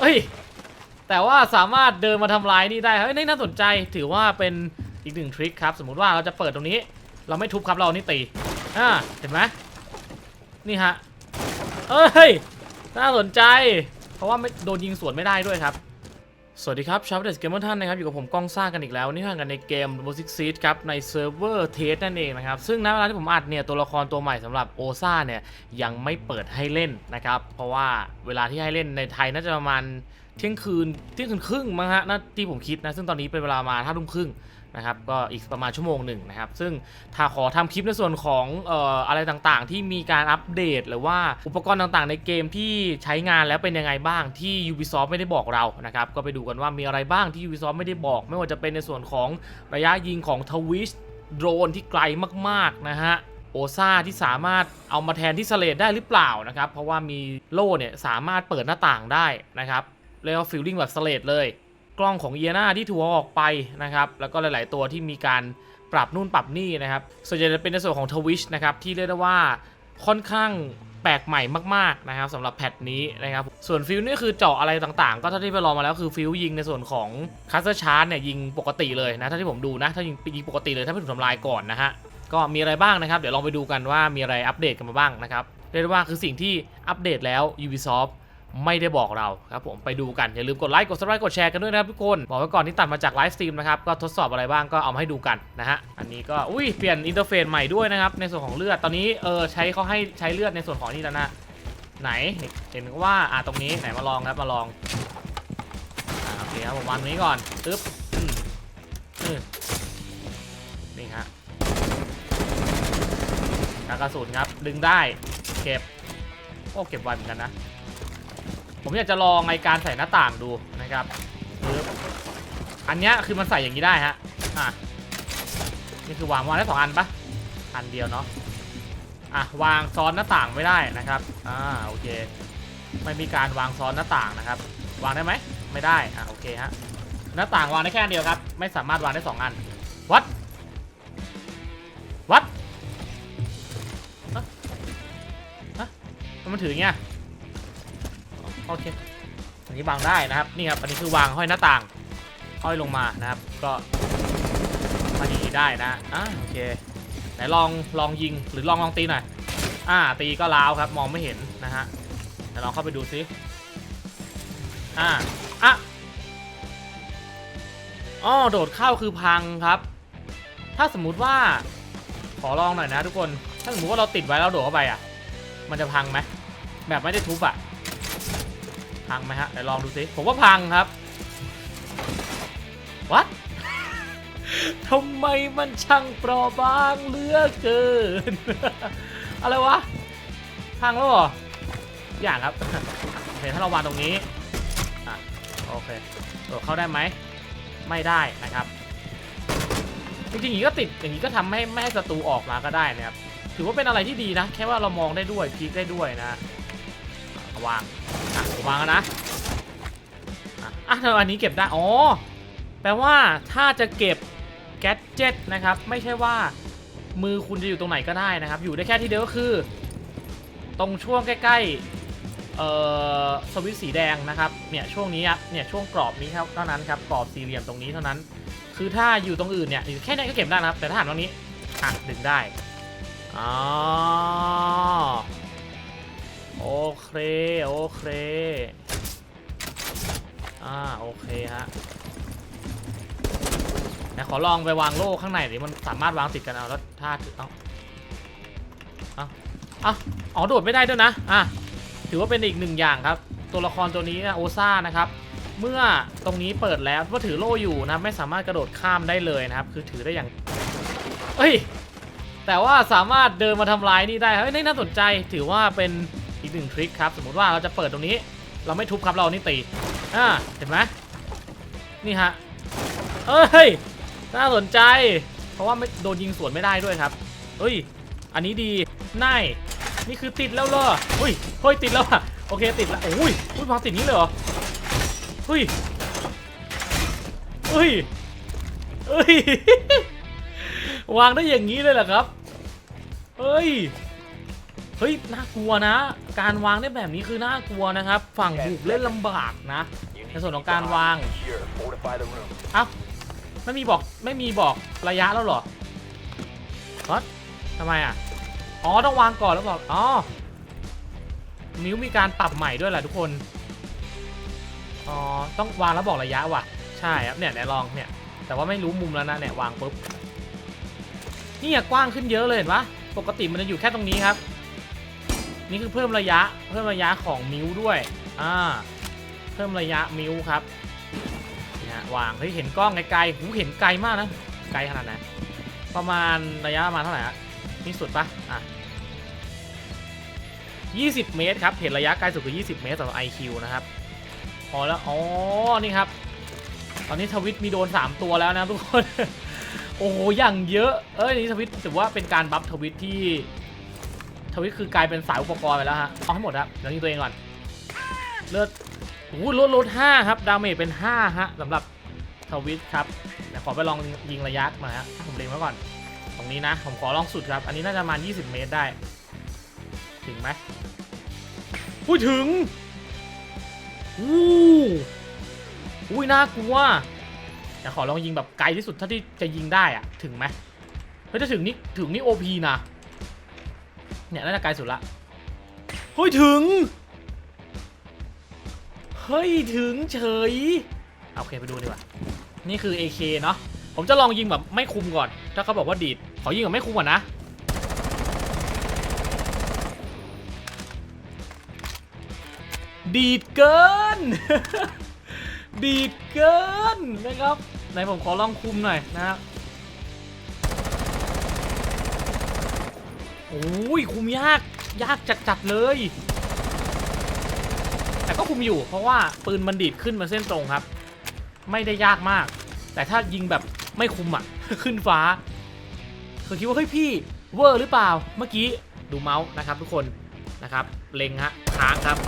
เอ้ย แต่ว่าสามารถเดินมาทำลายนี่ได้เฮ้ยนี่น่าสนใจถือว่าเป็นอีกหนึ่งทริคครับ สมมติว่าเราจะเปิดตรงนี้ เราไม่ทุบครับเราเอานี่ตีอ่าเห็นไหมนี่ฮะเอ้ยน่าสนใจ เพราะว่าไม่โดนยิงสวนไม่ได้ด้วยครับ สวัสดีครับชาวเดสเกมเมอร์ท่านนะครับ อยู่กับผมก้องสร้างกันอีกแล้ว นี่ห่างกันในเกม r o b o t i c Seed ครับ ในเซิร์ฟเวอร์เทสนั่นเองนะครับ ซึ่งณเวลาที่ผมอัดเนี่ย ตัวละครตัวใหม่สำหรับโอซ่าเนี่ย ยังไม่เปิดให้เล่นนะครับ เพราะว่าเวลาที่ให้เล่นในไทยน่าจะประมาณเที่ยงคืนเที่ยงคืนครึ่งมั้งฮะน่าที่ผมคิดนะ ซึ่งตอนนี้เป็นเวลามาห้าทุ่มครึ่ง นะครับก็อีกประมาณชั่วโมงหนึ่งนะครับ ซึ่งถ้าขอทำคลิปในส่วนของเอ่ออะไรต่างๆ ที่มีการอัปเดต หรือว่าอุปกรณ์ต่างๆ ในเกมที่ใช้งานแล้วเป็นยังไงบ้างที่ Ubisoft ไม่ได้บอกเรานะครับก็ไปดูกันว่ามีอะไรบ้างที่ Ubisoft ไม่ได้บอก ไม่ว่าจะเป็นในส่วนของระยะยิงของทวิชโดรนที่ไกลมากๆนะฮะโอซ่าที่สามารถเอามาแทนที่สเลดได้หรือเปล่านะครับเพราะว่ามีโล่เนี่ยสามารถเปิดหน้าต่างได้นะครับเรียกว่าฟิลลิ่งแบบสเลดเลย กล้องของเอียนาที่ถูกออกไปนะครับแล้วก็หลาย ๆ ตัวที่มีการปรับนู่นปรับนี่นะครับส่วนใหญ่จะเป็นในส่วนของทวิชนะครับที่เรียกได้ว่าค่อนข้างแปลกใหม่มาก ๆ นะครับสำหรับแพทนี้นะครับ ส่วนฟิลนี่คือเจาะอะไรต่างๆ ก็เท่าที่ไปลองมาแล้วคือฟิลยิงในส่วนของคัสเตอร์ชาร์จเนี่ยยิงปกติเลยนะถ้าที่ผมดูนะถ้ายิงยิงปกติเลยถ้าไม่ถูกทำลายก่อนนะฮะก็มีอะไรบ้างนะครับ เดี๋ยวลองไปดูกันว่ามีอะไรอัปเดตกันมาบ้างนะครับเรียกได้ว่าคือสิ่งที่อัปเดตแล้ว Ubisoft ไม่ได้บอกเราครับผมไปดูกันอย่าลืมกดไลค์กด subscribe กดแชร์กันด้วยนะครับทุกคนบอกไว้ก่อนที่ตัดมาจากไลฟ์สตรีมนะครับก็ทดสอบอะไรบ้างก็เอามาให้ดูกันนะฮะอันนี้ก็อุ้ยเปลี่ยนอินเทอร์เฟซใหม่ด้วยนะครับในส่วนของเลือดตอนนี้เออใช้เขาให้ใช้เลือดในส่วนของนี่แล้วนะไหนเห็นว่าอะตรงนี้ไหนมาลองครับมาลองอ่าโอเคครับผมวางนี้ก่อนตึ๊บอืมอืมนี่ฮะกากระสุนครับดึงได้เก็บโอ้เก็บไวเหมือนกันนะ ผมอยากจะลองในการใส่หน้าต่างดูนะครับ อันเนี้ยคือมันใส่อย่างนี้ได้ฮะ อะ นี่คือวางวางได้สองอันปะอันเดียวเนาะ อะวางซ้อนหน้าต่างไม่ได้นะครับ อ่าโอเค ไม่มีการวางซ้อนหน้าต่างนะครับ วางได้ไหม ไม่ได้ อะโอเคฮะ หน้าต่างวางได้แค่อันเดียวครับ ไม่สามารถวางได้สองอัน วัด วัดมันถืออย่างเงี้ย โอเคอันนี้วางได้นะครับนี่ครับอันนี้คือวางห้อยหน้าต่างห้อยลงมานะครับ ก็มาอย่างนี้ได้นะอ่าโอเคไหนลองลองยิงหรือลองลองตีหน่อยอ่าตีก็ล้าวครับมองไม่เห็นนะฮะเดี๋ยวลองเข้าไปดูซิอ่าอะอ๋อโดดเข้าคือพังครับ ถ้าสมมุติว่าขอลองหน่อยนะทุกคน ถ้าสมมติว่าเราติดไว้แล้วโดดเข้าไปอะ มันจะพังไหมแบบไม่ได้ทุบอะ พังไหมฮะเดี๋ยวลองดูสิผมว่าพังครับวัดทำไมมันช่างเปราะบางเหลือเกิน อะไรวะ พังแล้วเหรออย่างครับโอเคถ้าเราวางตรงนี้อะโอเคโดดเข้าได้ไหม ไม่ได้นะครับ จริงๆอย่างนี้ก็ติดอย่างนี้ก็ทำให้ไม่ให้ศัตรูออกมาก็ได้นะครับ ถือว่าเป็นอะไรที่ดีนะ แค่ว่าเรามองได้ด้วยพลิกได้ด้วยนะ วางอะวางแล้วนะอะอะเธออันนี้เก็บได้ อ๋อ แปลว่าถ้าจะเก็บแกดเจ็ตนะครับ ไม่ใช่ว่ามือคุณจะอยู่ตรงไหนก็ได้นะครับ อยู่ได้แค่ที่เดียวก็คือ ตรงช่วงใกล้ๆเอ่อสวิตสีแดงนะครับ เนี่ยช่วงนี้เนี่ยช่วงกรอบนี้เท่านั้นครับ กรอบสี่เหลี่ยมตรงนี้เท่านั้น คือถ้าอยู่ตรงอื่นเนี่ยแค่นี้ก็เก็บได้นะครับ แต่ถ้าหันตรงนี้อะดึงได้อ๋อ โอเค โอเค อ่า โอเคฮะไหนขอลองไปวางโล่ข้างในดิมันสามารถวางติดกันเอาแล้วถ้าเอาเอาเอาอ๋อโดดไม่ได้ด้วยนะ อะ ถือว่าเป็นอีกหนึ่งอย่างครับ ตัวละครตัวนี้นะโอซ่านะครับ เมื่อตรงนี้เปิดแล้วว่าถือโล่อยู่นะไม่สามารถกระโดดข้ามได้เลยนะครับ คือถือได้อย่างเอ้ยแต่ว่าสามารถเดินมาทำลายนี่ได้เฮ้ยนี่น่าสนใจถือว่าเป็น อีกหนึ่งทริคครับ สมมติว่าเราจะเปิดตรงนี้ เราไม่ทุบครับเรานี่ตีอ่าเห็นไหมนี่ฮะเอ้ยน่าสนใจ เพราะว่าไม่โดนยิงสวนไม่ได้ด้วยครับเฮ้ย อันนี้ดีน่ายนี่คือติดแล้วเหรอเฮ้ยเฮ้ยติดแล้วอะโอเคติดแล้วโอ้ยอุ้ยพอติดนี้เลยเหรอเฮ้ยเฮ้ยเฮ้ยวางได้อย่างนี้เลยเหรอครับเฮ้ย เฮ้ยน่ากลัวนะ การวางได้แบบนี้คือน่ากลัวนะครับ ฝั่งบุกเล่นลำบากนะในส่วนของการวางอ้าไม่มีบอกไม่มีบอกระยะแล้วหรอวัดทำไมอะอ๋อต้องวางก่อนแล้วบอกอ๋อมิวมีการปรับใหม่ด้วยแหละทุกคนอ๋อต้องวางแล้วบอกระยะว่ะ ใช่ครับเนี่ยไหนลองเนี่ยแต่ว่าไม่รู้มุมแล้วนะเนี่ยวางปุ๊บนี่อะกว้างขึ้นเยอะเลยเห็นปะปกติมันจะอยู่แค่ตรงนี้ครับ นี่คือเพิ่มระยะเพิ่มระยะของมิวด้วยอ่าเพิ่มระยะมิวครับนี่ฮะวางเฮ้ยเห็นกล้องไกลๆหูเห็นไกลมากนะไกลขนาดไหนประมาณระยะประมาณเท่าไหร่ฮะนี่สุดปะอะ20 เมตรครับเห็นระยะไกลสุดคือ 20 เมตรสำหรับ IQ นะครับพอแล้วอ๋อนี่ครับ ตอนนี้ทวิตมีโดน 3 ตัวแล้วนะทุกคน โอ้โหอย่างเยอะ เอ้ยนี่ทวิตถือว่าเป็นการบัฟทวิตที่ ทวิตคือกลายเป็นสายอุปกรณ์ไปแล้วฮะเอาให้หมดครับเดี๋ยวยิงตัวเองก่อนเลือดโอ้โหลดลดห้าครับดาเมจเป็นห้าฮะสำหรับทวิตครับเดี๋ยวขอไปลองยิงระยะมาฮะผมเล็งไว้ก่อน ตรงนี้นะ ผมขอลองสุดครับ อันนี้น่าจะประมาณ 20 เมตรได้ ถึงไหมอุ้ยถึงอู้อุ้ยน่ากลัวแต่ขอลองยิงแบบไกลที่สุดเท่าที่จะยิงได้อะถึงไหมเฮ้ยถ้าถึงนี่ถึงนี่โอพีนะ เนี่ยน่าจะไกลสุดละเฮ้ยถึง เฮ้ยถึงเฉยเอาโอเคไปดูดีกว่า นี่คือ AK เนาะผมจะลองยิงแบบไม่คุมก่อน ถ้าเขาบอกว่าดีดขอยิงแบบไม่คุมก่อนนะดีดเกิน ดีดเกินนะครับไหนผมขอลองคุมหน่อยนะครับ อ้ยคุมยากยากจัดๆเลย แต่ก็คุมอยู่เพราะว่าปืนมันดีดขึ้นมาเส้นตรงครับ ไม่ได้ยากมาก แต่ถ้ายิงแบบไม่คุมอะ ขึ้นฟ้าคือคิดว่าเฮ้ยพี่เวอร์หรือเปล่าเมื่อกี้ดูเมาส์นะครับทุกคนนะครับเล็งฮะค้างครับ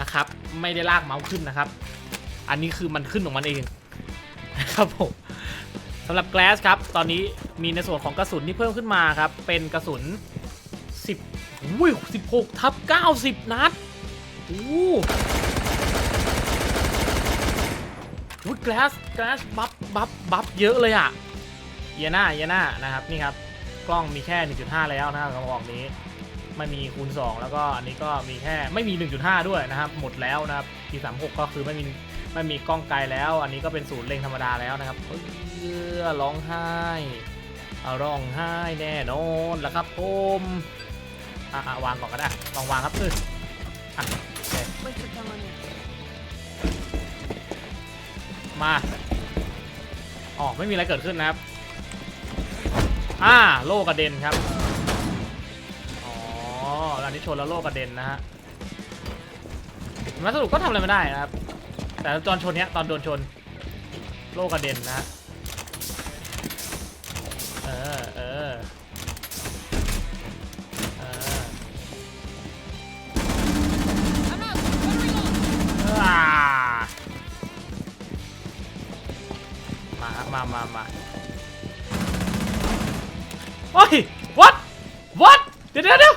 นะครับ ไม่ได้ลากเมาส์ขึ้นนะครับ อันนี้คือมันขึ้นของมันเองนะครับผมำหรับ Glass ครับ ตอนนี้มีในส่วนของกระสุนที่เพิ่มขึ้นมาครับ เป็นกระสุน 10อุ้ย16 ทับ 90 นัดอู้อุ้ย Glass Glass บัฟบัฟบัฟเยอะเลยอะเยน่าเยน่านะครับ นี่ครับ กล้องมีแค่ 1.5 แล้วนะครับกระบอกนี้ไม่มีคูณ 2 แล้วก็อันนี้ก็มีแค่ไม่มี 1.5 ด้วยนะครับ หมดแล้วนะครับ P36 ก็คือไม่มี ไม่มีกล้องไกลแล้ว อันนี้ก็เป็นศูนย์เล็งธรรมดาแล้วนะครับเออร้องไห้เอาร้องไห้แน่นอนแล้วครับผมอะวางก่อนก็ได้ลองวางครับเอออะโอเค Wait for someone. มาอ๋อไม่มีอะไรเกิดขึ้นนะครับอ่าโลกระเด็นครับอ๋ออันนี้ชนแล้วโลกระเด็นนะฮะมาสรุปก็ทำอะไรไม่ได้นะครับ แต่ตอนชนเนี้ยตอนโดนชน โลกระเด็นนะ เออเออเอออ่ามามามามาโอ้ย what what เดี๋ยวเดี๋ยว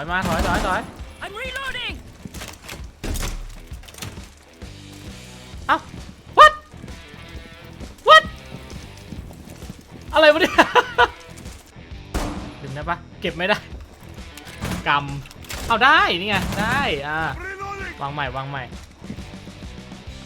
อยมาถอยถอยถอย I'm reloading. เอ้า what what อะไรวะเนี่ย ดึงได้ปะเก็บไม่ได้กำเอาได้ นี่ไง ได้ อ่า วางใหม่ วางใหม่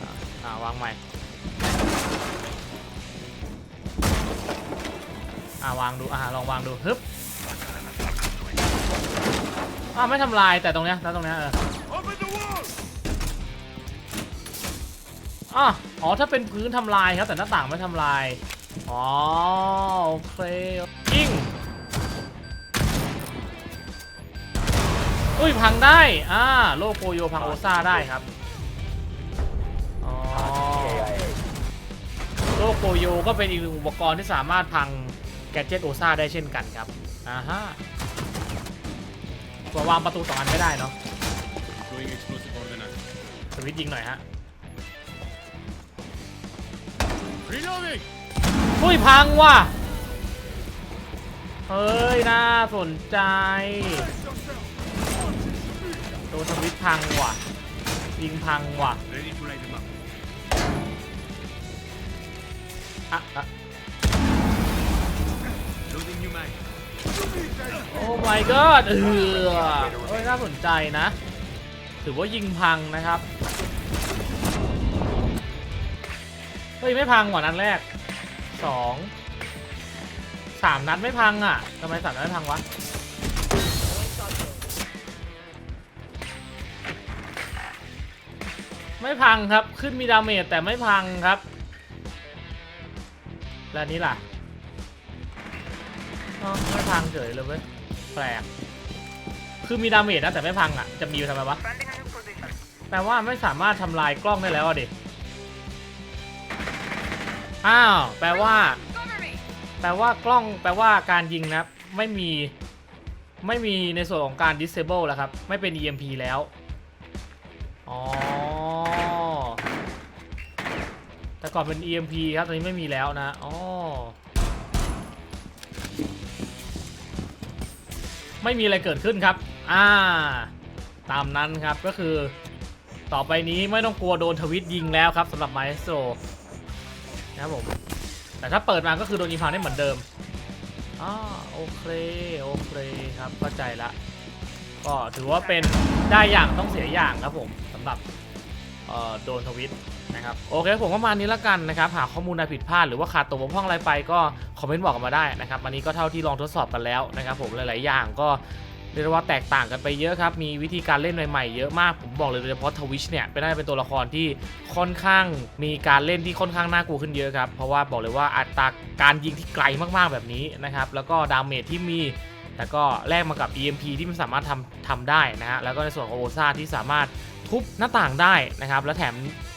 อ่าอ่าวางใหม่ อ่าวางดู อ่าลองวางดู ฮึบ อ่าไม่ทำลายแต่ตรงเนี้ยแล้วตรงเนี้ยเออ Open the wall. อ๋ออ๋อถ้าเป็นพื้นทำลายครับแต่หน้าต่างไม่ทำลายอ๋อโอเคยิงอุ้ยพังได้อ่าโลโกโยพังโอซ่าได้ครับอ๋อ KIA. โลโกโยก็เป็นอีกหนึ่งอุปกรณ์ที่สามารถพังแกดเจ็ตโอซ่าได้เช่นกันครับอ่าฮะ ตัววางประตูสองอันไม่ได้เนาะ Going explosive ordnance. สวิตช์ยิงหน่อยฮะ Reloading. อุ้ยพังว่ะ เฮ้ย น่าสนใจ โดนทวิตพังว่ะ ยิงพังว่ะ Ready to light them up. อะอะ Loading new mag. โอ้ my god เออเฮ้ยน่าสนใจนะ ถือว่ายิงพังนะครับ เฮ้ย ไม่พังกว่ะนัดแรกสองสามนัดไม่พังอะทำไมสามนัดไม่พังวะไม่พังครับ ขึ้นมีดาเมจแต่ไม่พังครับ แล้วนี้ล่ะ ไม่พังเฉยเลยเว้ย แปลก คือมีดาเมจนะแต่ไม่พังอะ จะมีอยู่ทำไมวะ แปลว่าไม่สามารถทำลายกล้องได้แล้วอะดิ อ้าว แปลว่า แปลว่ากล้อง แปลว่าการยิงนะ ไม่มี ไม่มีในส่วนของการ disable แล้วครับ ไม่เป็น EMP แล้ว อ๋อ แต่ก่อนเป็น EMP ครับ ตอนนี้ไม่มีแล้วนะ อ๋อ ไม่มีอะไรเกิดขึ้นครับ อ่า ตามนั้นครับก็คือ ต่อไปนี้ไม่ต้องกลัวโดนทวิตยิงแล้วครับสำหรับไมโซนะครับผม แต่ถ้าเปิดมาก็คือโดนยิงพังได้เหมือนเดิมอ่าโอเค โอเคครับเข้าใจละก็ถือว่าเป็นได้อย่างต้องเสียอย่างครับผมสำหรับ โดนทวิตนะครับโอเคผมประมาณนี้ละกันนะครับหากข้อมูลใดผิดพลาดหรือว่าขาดตกบกพร่องอะไรไปก็คอมเมนต์บอกกันมาได้นะครับอันนี้ก็เท่าที่ลองทดสอบกันแล้วนะครับผมหลาย ๆ อย่างก็เรียกว่าแตกต่างกันไปเยอะครับ มีวิธีการเล่นใหม่ ๆ เยอะมาก ผมบอกเลยโดยเฉพาะทวิชเนี่ยเป็นได้เป็นตัวละครที่ค่อนข้างมีการเล่นที่ค่อนข้างน่ากลัวขึ้นเยอะครับ เพราะว่าบอกเลยว่าอัตราการยิงที่ไกลมากๆแบบนี้นะครับ แล้วก็ดาเมจที่มี แล้วก็แลกมากับ EMP ที่มันสามารถทำทำได้นะฮะ แล้วก็ในส่วนของโอซาที่สามารถ ทุบหน้าต่างได้นะครับและแถม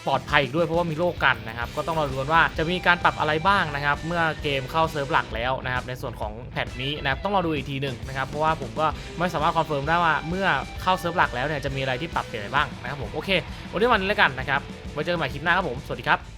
ปลอดภัยอีกด้วยเพราะว่ามีโล่กันนะครับก็ต้องรอดูกันว่าจะมีการปรับอะไรบ้างนะครับ เมื่อเกมเข้าเซิร์ฟหลักแล้วนะครับในส่วนของแพทนี้นะครับต้องรอดูอีกทีหนึ่งนะครับเพราะว่าผมก็ไม่สามารถคอนเฟิร์มได้ว่าเมื่อเข้าเซิร์ฟหลักแล้วเนี่ยจะมีอะไรที่ปรับเปลี่ยนอะไรบ้างนะครับผมโอเควันนี้วันนี้แล้วกันนะครับไว้เจอกันใหม่คลิปหน้าครับผมสวัสดีครับ